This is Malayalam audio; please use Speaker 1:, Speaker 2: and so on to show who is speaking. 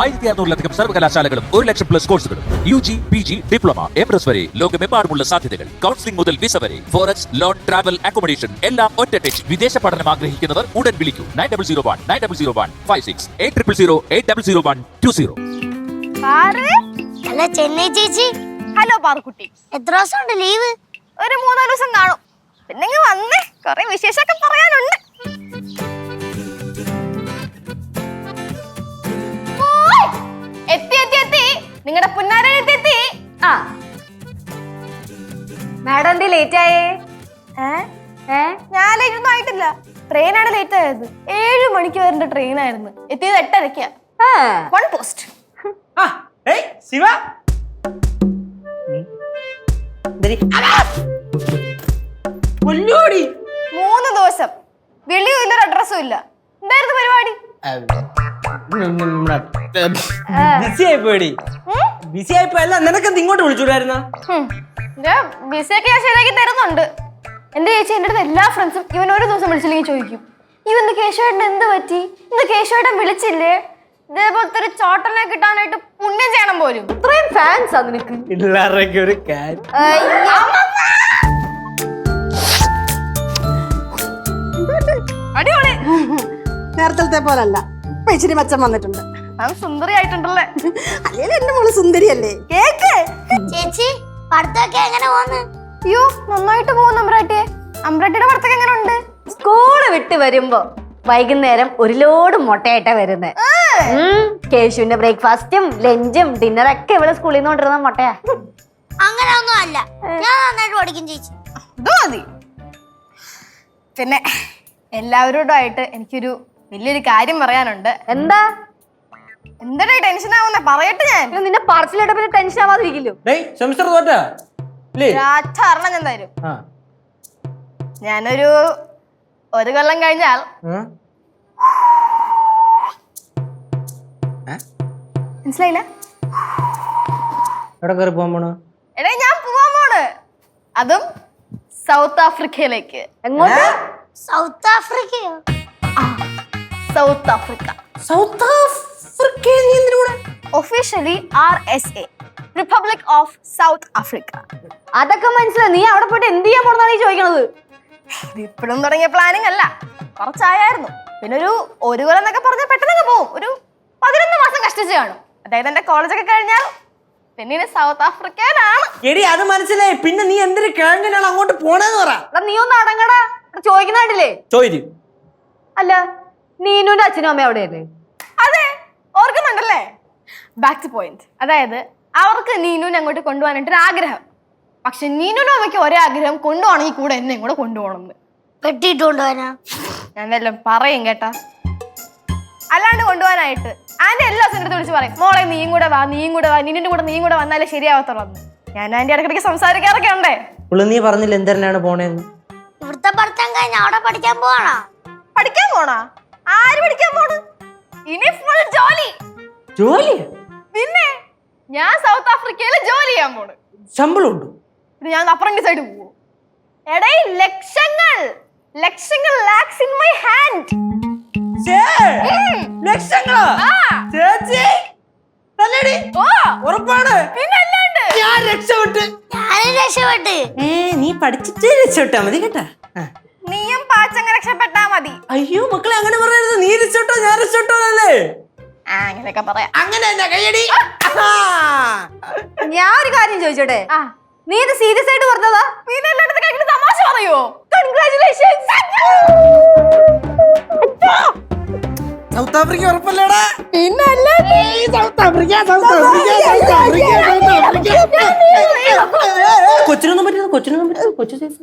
Speaker 1: ആയിരത്തി അറുന്നൂറിലധികം സർവകലാശാലകളും ഒരു ലക്ഷം പ്ലസ് കോഴ്സുകളും U G P G diploma M S വരെ ലോകമെമ്പാടുമുള്ള സാധ്യതകൾ. കൗൺസിലിംഗ് മുതൽ വിസ വരെ. ഫോറക്സ് ലോൺ ട്രാവൽ അക്കോമഡേഷൻ എല്ലാം ഒറ്റ ടച്ച് വിദേശ പഠനം ആഗ്രഹിക്കുന്നവർ ഉടൻ വിളിക്കൂ. Nine double zero one nine double zero one five six eight triple zero eight double zero one two zero.
Speaker 2: Hello Chennai ചേച്ചി.
Speaker 3: ഹലോ പാറുക്കുട്ടി.
Speaker 2: എത്ര ദിവസം ഉണ്ട് ലീവ്?
Speaker 3: ഒരു മൂന്നാൽ ദിവസം കാണും. പിന്നെ വന്നേ. കൊറേ വിശേഷമൊക്കെ പറയാനുണ്ട്.
Speaker 4: മാഡം എന്തേ ലേറ്റ് ആയേ
Speaker 3: ഞാൻ ലേറ്റ് ഒന്നും ആയിട്ടില്ല. ട്രെയിനാണ് ലേറ്റ് ആയത്. ഏഴ് മണിക്ക് വരേണ്ട ട്രെയിൻ ആയിരുന്നു. എത്തിയത് എട്ടരയ്ക്കാ.
Speaker 4: ആ.
Speaker 3: വൺ പോസ്റ്റ്
Speaker 5: ആ, ഏയ് ശിവ.
Speaker 3: മൂന്ന് ദിവസം. വിളിയും ഇല്ല ഒരു അഡ്രസ്സും ഇല്ല. എന്തായിരുന്നു പരിപാടി?
Speaker 5: ബിസി ആയിപ്പോയി ബിസി ആയിപ്പോയല്ല നിനക്കെന്ത് ഇങ്ങോട്ട് വിളിച്ചൂടായിരുന്ന?
Speaker 3: ബിസിയൊക്കെ ഞാൻ ശരിയാക്കി തരുന്നുണ്ട്. എന്റെ ചേച്ചി എന്റെ അടുത്ത് എല്ലാ ഫ്രണ്ട്സും ഇവൻ ഒരു ദിവസം വിളിച്ചില്ലെങ്കിൽ ചോദിക്കും. ഇവന്ന് കേശവേട്ടൻ എന്ത് പറ്റി? ഇന്ന് കേശവേട്ടൻ വിളിച്ചില്ലേ? ഇതേപോലത്തെ ഒരു ചോട്ടനെ കിട്ടാനായിട്ട് പുണ്യം ചെയ്യണം പോലും.
Speaker 4: ഇത്രയും ഫാൻസ് നിനക്ക്?
Speaker 5: പിള്ളേരുടെ ഒരു
Speaker 3: അടിപൊളി.
Speaker 6: നേരത്തെ പോലല്ല. ഇപ്പൊ ഇച്ചിരി മെച്ചം വന്നിട്ടുണ്ട്.
Speaker 3: അത് സുന്ദരി ആയിട്ടുണ്ടല്ലേ
Speaker 6: അല്ലെങ്കിൽ എന്റെ മോൾ സുന്ദരിയല്ലേ?
Speaker 3: കേക്ക്.
Speaker 2: പഠിത്തമൊക്കെ എങ്ങനെ പോന്ന്?
Speaker 3: അയ്യോ നന്നായിട്ട് പോകുന്നു അമ്പ്രാട്ടിയെ. അമ്പ്രാട്ടിയുടെ പഠിത്തം എങ്ങനെ ഉണ്ട്
Speaker 4: സ്കൂൾ വിട്ട് വരുമ്പോ വൈകുന്നേരം ഒരു ലോഡ് മുട്ടയായിട്ടാ വരുന്നത് കേശുവിന്റെ ബ്രേക്ക്ഫാസ്റ്റും ലഞ്ചും ഡിന്നറൊക്കെ ഇവിടെ സ്കൂളിൽ നിന്ന് കൊണ്ടിരുന്ന മുട്ടയാ.
Speaker 2: അങ്ങനെ ഒന്നും അല്ല. ഞാൻ നന്നായിട്ട് പഠിക്കും ചേച്ചി.
Speaker 3: ഇത് മതി. പിന്നെ എല്ലാവരോടുമായിട്ട് എനിക്കൊരു വലിയൊരു കാര്യം പറയാനുണ്ട്.
Speaker 4: എന്താ?
Speaker 3: എന്തൊരു ടെൻഷൻ ആവുന്ന? പറയട്ടെ ഞാൻ.
Speaker 4: നിന്നെ പറച്ചിലിട്ട പിന്നെ ടെൻഷൻ ആവാതിരിക്കില്ലോ?
Speaker 5: ഡേയ് സെമിസ്റ്റർ തോറ്റാ?
Speaker 3: അറിഞ്ഞ ഞാൻ തരും
Speaker 5: ആ.
Speaker 3: ഞാനൊരു ഒരു കൊല്ലം കഴിഞ്ഞാൽ? മനസ്സിലായില്ല?
Speaker 5: എവിടെ കയറി പോകാൻ പോണോ?
Speaker 3: എടേ ഞാൻ പോവാൻ പോണ്. അതും സൗത്ത് ആഫ്രിക്കയിലേക്ക്.
Speaker 4: എങ്ങോട്ട്?
Speaker 2: South ആഫ്രിക്കയോ?
Speaker 3: South Africa.
Speaker 5: South
Speaker 3: officially R S A republic of south Africa
Speaker 4: അതൊക്കെ മനസ്സിലായി. നീ അവിടെ പോയിട്ട് എന്ത് ചെയ്യാൻ പോണെന്നാണ് നീ ചോദിക്കണത്?
Speaker 3: ഇത് ഇപ്പോഴും തുടങ്ങിയ പ്ലാനിങ് അല്ല. കുറച്ചായായിരുന്നു. പിന്നെ ഒരു ഒരു കൊല്ലം എന്നൊക്കെ പറഞ്ഞാൽ പെട്ടെന്ന് പോകും ഒരു പതിനൊന്ന് മാസം കഷ്ടിച്ച് കാണും. അതായത് എന്റെ കോളേജൊക്കെ കഴിഞ്ഞാൽ പിന്നെ സൗത്ത് ആഫ്രിക്കയിലാണ്
Speaker 5: എടി അത് മനസ്സിലായി. പിന്നെ നീ എന്തൊരു കിഴങ്ങിനാണ് അങ്ങോട്ട് പോണെന്ന് പറ.
Speaker 4: നീ ഒന്ന് അടങ്ങടാ. ചോദിക്കുന്നില്ലേ
Speaker 5: ചോദിച്ചു
Speaker 4: അല്ല നീനുവിന്റെ അച്ഛനും അമ്മയും അവിടെയല്ലേ
Speaker 3: ബാക്ക് ടു പോയിന്റ് അതായത് അവർക്ക് നീനുവിനെ അങ്ങോട്ട് കൊണ്ടുപോകാനായിട്ട് ഒരു ആഗ്രഹം. പക്ഷെ നീനുവിനും അമ്മയ്ക്ക് ഒരേ ആഗ്രഹം കൊണ്ടുപോകണമെങ്കിൽ കൂടെ എന്നെ കൂടെ കൊണ്ടുപോകണം എന്ന്
Speaker 2: കെട്ടിയിട്ട് കൊണ്ടുപോകാനാ
Speaker 3: ഞാൻ എല്ലാം പറയും കേട്ടാ. അല്ലാണ്ട് കൊണ്ടുപോകാനായിട്ട് ആന്റെ എല്ലാ സ്ഥലത്ത് വിളിച്ച് പറയും മോളെ നീയും കൂടെ വാ നീയും കൂടെ വാ നിന്നിന്റെ കൂടെ നീയും കൂടെ വന്നാലേ ശരിയാവത്തുള്ളൂ എന്ന്. ഞാൻ ആന്റെ ഇടയ്ക്കിടയ്ക്ക് സംസാരിക്കാറൊക്കെ ഉണ്ടേ.
Speaker 5: പുള്ളി നീ പറഞ്ഞില്ല എന്തിനാണ് പോണേന്ന്?
Speaker 2: ഇവിടുത്തെ പഠിത്തം കഴിഞ്ഞ അവിടെ പഠിക്കാൻ പോവാണോ?
Speaker 3: പഠിക്കാൻ പോണാ? ആര് പഠിക്കാൻ പോണ്? ഇനി ഫുൾ ജോലി.
Speaker 5: ജോലി
Speaker 3: പിന്നെ ഞാൻ സൗത്ത് ആഫ്രിക്കയിൽ ജോലി ചെയ്യാൻ പോണ്.
Speaker 5: ശമ്പളം ഉണ്ട്?
Speaker 3: പിന്നെ ഞാൻ അപ്പുറം സൈഡ് പോവോ എടേ ലക്ഷങ്ങൾ. ലക്ഷങ്ങൾ ലാക്സ് ഇൻ മൈ ഹാൻഡ്
Speaker 5: ലക്ഷങ്ങളോ? ചേച്ചി ഉറപ്പാണ്.
Speaker 3: പിന്നെ എല്ലണ്ട്
Speaker 5: ഞാൻ രക്ഷപ്പെട്ട്.
Speaker 2: ഞാൻ രക്ഷപ്പെട്ട്.
Speaker 5: ഏ നീ പഠിച്ചിട്ട് രക്ഷപ്പെട്ടാ മതി കേട്ടാ.
Speaker 3: നീയും പാച്ചങ്ങ രക്ഷപ്പെട്ടാ മതി.
Speaker 5: അയ്യോ മക്കളെ അങ്ങനെ പറയരുത്. നീ രക്ഷപ്പെട്ടോ ഞാൻ രക്ഷപ്പെട്ടോ അല്ലേ
Speaker 3: അങ്ങനെയൊക്കെ പറയാം.
Speaker 5: അങ്ങനെ
Speaker 4: ഞാൻ ഒരു കാര്യം ചോദിച്ചോട്ടെ? നീ ഇത് സീരിയസ് ആയിട്ട് പറഞ്ഞതാ?
Speaker 3: നീ എല്ലായിടത്തും കഴിഞ്ഞിട്ട് തമാശ പറയോ
Speaker 5: സൗത്ത് ആഫ്രിക്ക ഉറപ്പല്ലേടാ?
Speaker 6: പിന്നല്ല. South Africa south Africa south Africa
Speaker 5: കൊച്ചിനൊന്നും പറ്റില്ല കൊച്ചിനൊന്നും പറ്റില്ല കൊച്ചു സേഫ്